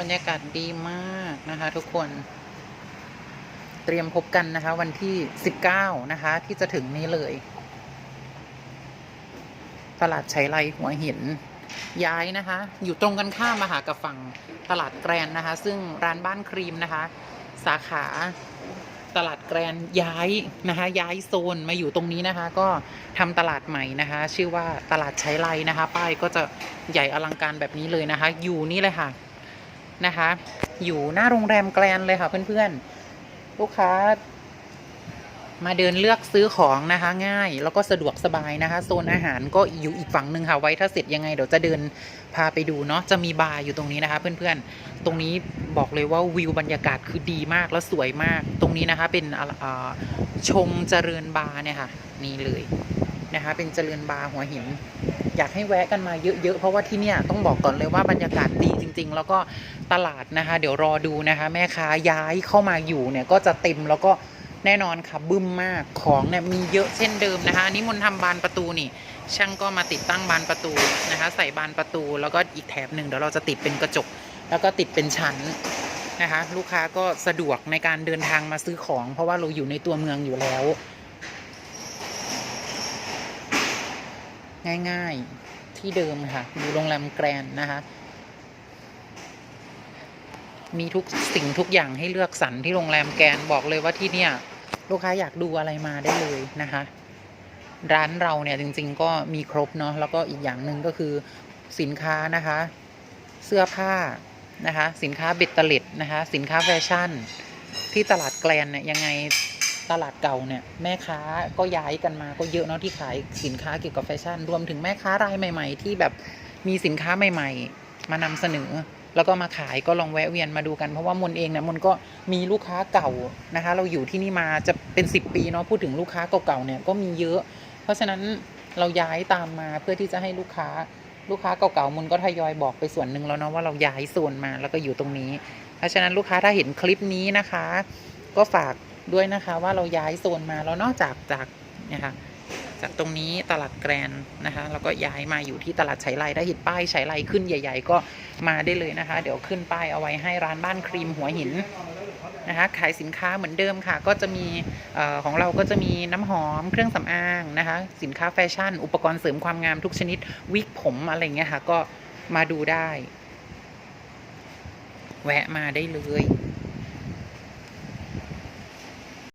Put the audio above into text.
บรรยากาศดีมากนะคะทุกคน เตรียมพบกันนะคะ วันที่19นะคะ ที่จะถึงนี้เลย ตลาดชัยไรหัวหิน ย้ายนะคะ อยู่ตรงกันข้ามมาหากับฝั่งตลาดแกรนนะคะ ซึ่งร้านบ้านครีมนะคะ สาขาตลาดแกรนย้ายนะคะ ย้ายโซนมาอยู่ตรงนี้นะคะ ก็ทำตลาดใหม่นะคะ ชื่อว่าตลาดชัยไรนะคะ ป้ายก็จะใหญ่อลังการแบบนี้เลยนะคะ อยู่นี่เลยค่ะ นะคะ อยู่หน้าโรงแรมแกรนเลยค่ะเพื่อนๆ ลูกค้า มาเดินเลือกซื้อของนะคะ ง่ายแล้วก็สะดวกสบายนะคะ โซนอาหารก็อยู่อีกฝั่งหนึ่งค่ะ ไว้ถ้าเสร็จยังไงเดี๋ยวจะเดินพาไปดูเนาะจะมีบาร์อยู่ตรงนี้นะคะ เพื่อนๆ ตรงนี้บอกเลยว่าวิวบรรยากาศคือดีมากแล้วสวยมาก ตรงนี้นะคะเป็นชงเจริญบาร์เนี่ยค่ะ นี่เลย นะคะ เป็นเจริญบาร์หัวหิน อยากให้แวะกันมาเยอะๆ เพราะว่าที่เนี่ยต้องบอกก่อนเลยว่าบรรยากาศดีจริง ๆ แล้วก็ตลาดนะคะ เดี๋ยวรอดูนะคะ แม่ค้าย้ายเข้ามาอยู่เนี่ยก็จะเต็มแล้วก็แน่นอนค่ะบึ้มมากของเนี่ยมีเยอะเช่นเดิมนะคะอันนี้มนต์ทำบานประตูนี่ ช่างก็มาติดตั้งบานประตูนะคะ ใส่บานประตูแล้วก็อีกแถบหนึ่งเดี๋ยวเราจะติดเป็นกระจก แล้วก็ติดเป็นชั้นนะคะ ลูกค้าก็สะดวกในการเดินทางมาซื้อของ เพราะว่าเราอยู่ในตัวเมืองอยู่แล้ว ง่าย ๆ ที่เดิมค่ะอยู่โรงแรมแกรนนะคะ มีทุกสิ่งทุกอย่างให้เลือกสรรที่โรงแรมแกรนบอกเลยว่าที่เนี่ย ลูกค้าอยากดูอะไรมาได้เลยนะคะ ร้านเราเนี่ยจริง ๆ ก็มีครบเนาะแล้วก็อีกอย่างหนึ่งก็คือสินค้านะคะ เสื้อผ้านะคะ สินค้าเบ็ดเตล็ดนะคะ สินค้าแฟชั่น ที่ตลาดแกลนเนี่ยยังไง ตลาดเก่าเนี่ยแม่ค้าก็ย้ายกันมาก็เยอะเนาะที่ขายสินค้าเกี่ยวกับแฟชั่น รวมถึงแม่ค้ารายใหม่ ๆ ที่แบบมีสินค้าใหม่ ๆ มานำเสนอ แล้วก็มาขายก็ลองแวะเวียนมาดูกันเพราะว่ามนเองเนี่ยมนก็มีลูกค้าเก่านะคะ เราอยู่ที่นี่มาจะเป็น 10 ปีเนาะพูดถึงลูกค้าเก่าๆเนี่ยก็มีเยอะ เพราะฉะนั้นเราย้ายตามมาเพื่อที่จะให้ลูกค้าลูกค้าเก่าๆมุนก็ทยอยบอกไปส่วนหนึ่งแล้วเนาะว่าเราย้ายโซนมาแล้วก็อยู่ตรงนี้ เพราะฉะนั้นลูกค้าถ้าเห็นคลิปนี้นะคะ ก็ฝาก ด้วยนะคะว่าเราย้ายโซนมาแล้วนอกจากจากเนี่ยค่ะจากตรงนี้ตลาดแกรนนะคะแล้วก็ย้ายมาอยู่ที่ตลาดไฉไลได้เห็นป้ายไฉไลขึ้นใหญ่ ๆ ก็มาได้เลยนะคะ เดี๋ยวขึ้นป้ายเอาไว้ให้ร้านบ้านครีมหัวหินนะคะขายสินค้าเหมือนเดิมค่ะ ก็จะมีออของเราก็จะมีน้ำหอมเครื่องสำอางนะคะ สินค้าแฟชั่น อุปกรณ์เสริมความงามทุกชนิดวิกผมอะไรเงี้ยค่ะ ก็มาดูได้ แวะมาได้เลย